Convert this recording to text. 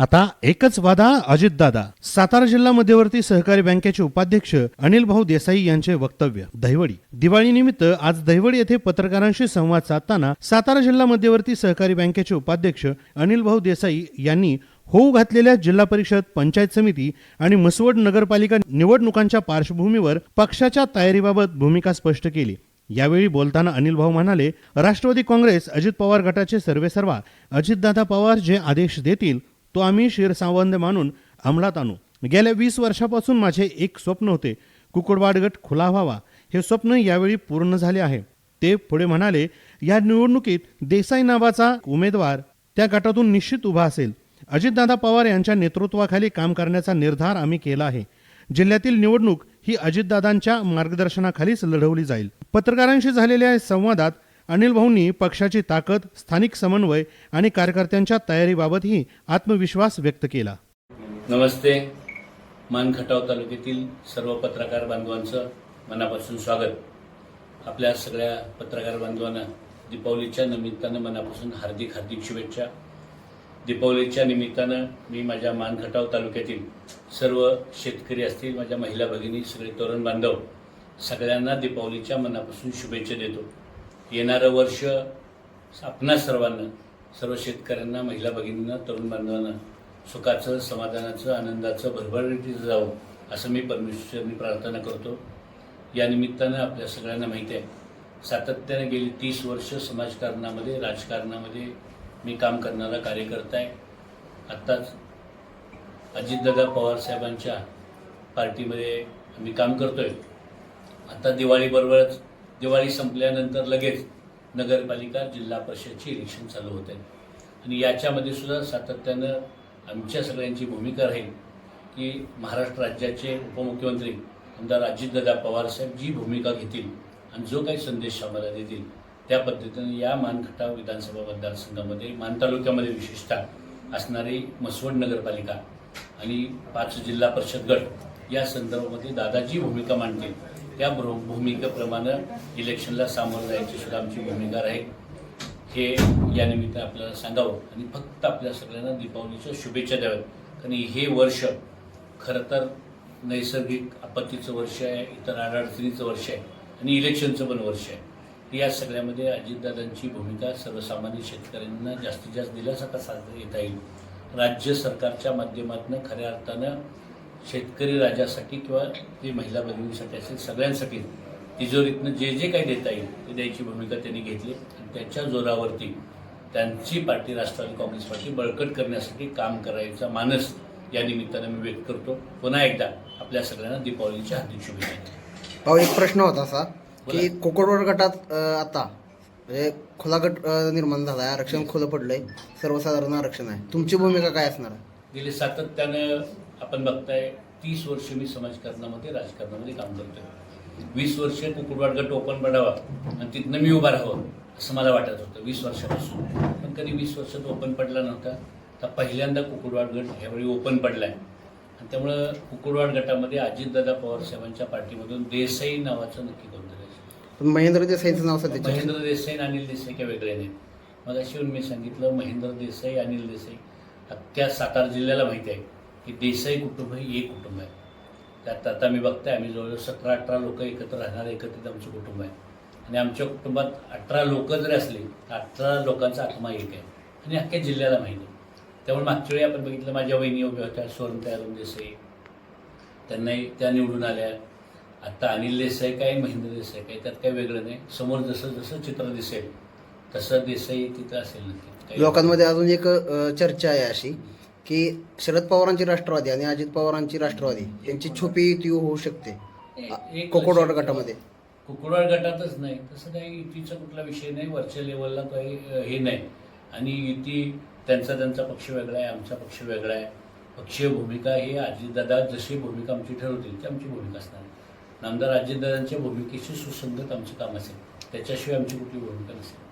आता एकच वादा अजितदादा. सातारा जिल्हा मध्यवर्ती सहकारी बँकेचे उपाध्यक्ष अनिल भाऊ देसाई यांचे वक्तव्य दहिवडी. दिवाळीनिमित्त आज दहिवडी येथे पत्रकारांशी संवाद साधताना सातारा जिल्हा मध्यवर्ती सहकारी बँकेचे उपाध्यक्ष अनिल भाऊ देसाई यांनी होऊ घातलेल्या जिल्हा परिषद पंचायत समिती आणि मसवड नगरपालिका निवडणुकांच्या पार्श्वभूमीवर पक्षाच्या तयारीबाबत भूमिका स्पष्ट केली. यावेळी बोलताना अनिल भाऊ म्हणाले राष्ट्रवादी काँग्रेस अजित पवार गटाचे सर्वेसर्वा अजितदादा पवार जे आदेश देतील तो आम्ही शिरसावंद मानून अंमलात आणू. गेल्या वीस वर्षापासून माझे एक स्वप्न होते कुकुडवाड गट खुला व्हावा. हे स्वप्न यावेळी पूर्ण झाले आहे. ते पुढे म्हणाले या निवडणुकीत देसाई नावाचा उमेदवार त्या गटातून निश्चित उभा असेल. अजितदादा पवार यांच्या नेतृत्वाखाली काम करण्याचा निर्धार आम्ही केला आहे. जिल्ह्यातील निवडणूक ही अजितदादांच्या मार्गदर्शनाखालीच लढवली जाईल. पत्रकारांशी झालेल्या संवादात अनिल भाऊंनी पक्षाची ताकद स्थानिक समन्वय आणि कार्यकर्त्यांच्या तयारीबाबतही आत्मविश्वास व्यक्त केला. नमस्ते. मानखटाव तालुक्यातील सर्व पत्रकार बांधवांचं मनापासून स्वागत. आपल्या सगळ्या पत्रकार बांधवांना दीपावलीच्या निमित्तानं मनापासून हार्दिक हार्दिक शुभेच्छा. दीपावलीच्या निमित्तानं मी माझ्या मानखटाव तालुक्यातील सर्व शेतकरी असतील माझ्या महिला भगिनी सगळे तरुण बांधव सगळ्यांना दीपावलीच्या मनापासून शुभेच्छा देतो. येणारं वर्ष आपणा सर्वांना सर्व शेतकऱ्यांना महिला भगिनींना तरुण बांधवांना सुखाचं समाधानाचं आनंदाचं भरभराटीचं जावं असं मी परमेश्वरनी प्रार्थना करतो. या निमित्तानं आपल्या सगळ्यांना माहिती आहे सातत्याने गेली तीस वर्ष समाजकारणामध्ये राजकारणामध्ये मी काम करणारा कार्यकर्ता आहे. आत्ताच अजितदादा पवार साहेबांच्या पार्टीमध्ये आम्ही काम करतोय. आता दिवाळीबरोबरच दिवाळी संपल्यानंतर लगेच नगरपालिका जिल्हा परिषदची इलेक्शन चालू होते. आणि याच्यामध्ये सुद्धा सातत्यानं आमच्या सगळ्यांची भूमिका राहील की महाराष्ट्र राज्याचे उपमुख्यमंत्री आमदार अजितदादा पवारसाहेब जी भूमिका घेतील आणि जो काही संदेश आम्हाला देतील त्या पद्धतीने या मानखटाव विधानसभा मतदारसंघामध्ये मान तालुक्यामध्ये विशेषतः असणारी मसवड नगरपालिका आणि पाच जिल्हा परिषद गट या संदर्भामध्ये दादाजी भूमिका मांडतील. त्या भूमिकेप्रमाणे इलेक्शनला सामोरं जायची सुद्धा आमची भूमिका राहील हे यानिमित्त आपल्याला सांगावं. आणि फक्त आपल्या सगळ्यांना दीपावलीच्या शुभेच्छा द्याव्यात. कारण हे वर्ष खरं तर नैसर्गिक आपत्तीचं वर्ष आहे इतर अडचणीचं वर्ष आहे आणि इलेक्शनचं पण वर्ष आहे. या सगळ्यामध्ये अजितदादांची भूमिका सर्वसामान्य शेतकऱ्यांना जास्तीत जास्त दिलासा कसा येता येईल. राज्य सरकारच्या माध्यमातून खऱ्या अर्थानं शेतकरी राजासाठी किंवा ते महिला भगिनीसाठी असेल सगळ्यांसाठी तिजोरीतनं जे जे काही देता येईल ते द्यायची भूमिका त्यांनी घेतली आणि त्याच्या जोरावरती त्यांची पार्टी राष्ट्रवादी काँग्रेस पार्टी बळकट करण्यासाठी काम करायचा मानस या निमित्तानं मी व्यक्त करतो. पुन्हा एकदा आपल्या सगळ्यांना दीपावलीच्या हार्दिक शुभेच्छा. भाऊ एक प्रश्न होता असा की कोकडवड गटात आता म्हणजे खुला गट निर्माण झालाय आरक्षण खुलं पडलंय सर्वसाधारण आरक्षण आहे. तुमची भूमिका काय असणार? आहे? गेले सातत्यानं आपण बघताय तीस वर्ष मी समाजकारणामध्ये राजकारणामध्ये काम करतोय. वीस वर्ष कुकुडवाड गट ओपन पडावा आणि तिथनं मी उभा राहावं असं मला वाटत होतं वीस वर्षापासून. पण कधी वीस वर्षात ओपन पडला नव्हता. तर पहिल्यांदा कुकुडवाड गट ह्यावेळी ओपन पडलाय. आणि त्यामुळं कुकुडवाड गटामध्ये अजितदादा पवार साहेबांच्या पार्टीमधून देसाई नावाचं नक्की करायचं पण महेंद्र देसाईचं नाव सध्या महेंद्र देसाई आणि अनिल देसाई काही वेगळे नाहीत. मग अशी मी सांगितलं महेंद्र देसाई अनिल देसाई. अख्ख्या सातारा जिल्ह्याला माहिती आहे. की देसाई कुटुंब हे एक कुटुंब आहे. त्यात आता मी बघताय आम्ही जवळजवळ सतरा अठरा लोक एकत्र राहणारे एकत्रित आमचं कुटुंब आहे. आणि आमच्या कुटुंबात अठरा लोक जरी असली तर अठरा लोकांचा आत्मा एक आहे. आणि अख्ख्या जिल्ह्याला माहिती आहे. त्यामुळे मागच्या वेळी आपण बघितलं माझ्या वहिनी उभ्या होत्या सुवर्णता तयारून देसाई. त्यांनाही त्या निवडून आल्या. आत्ता अनिल देसाई काय महेंद्र देसाई काय त्यात काही वेगळं नाही. समोर जसं जसं चित्र दिसेल तसं देसाई तिथं असेल नक्की. काही- लोकांमध्ये अजून एक चर्चा आहे अशी. की शरद पवारांची राष्ट्रवादी आणि अजित पवारांची राष्ट्रवादी यांची छुपी युती होऊ शकते. कोकडवाड गटामध्ये. कुकुडवाड गटातच नाही. तसं काही युतीचा कुठला विषय नाही. वरच्या लेवलला काही हे नाही. आणि युती त्यांचा त्यांचा पक्ष वेगळा आहे आमचा पक्ष वेगळा आहे. पक्षीय भूमिका ही अजितदादा जशी भूमिका आमची ठरवतील ती आमची भूमिका असणार नामदार अजितदादांच्या भूमिकेशी सुसंगत आमचं काम असेल. त्याच्याशिवाय आमची कुठली भूमिका नसेल.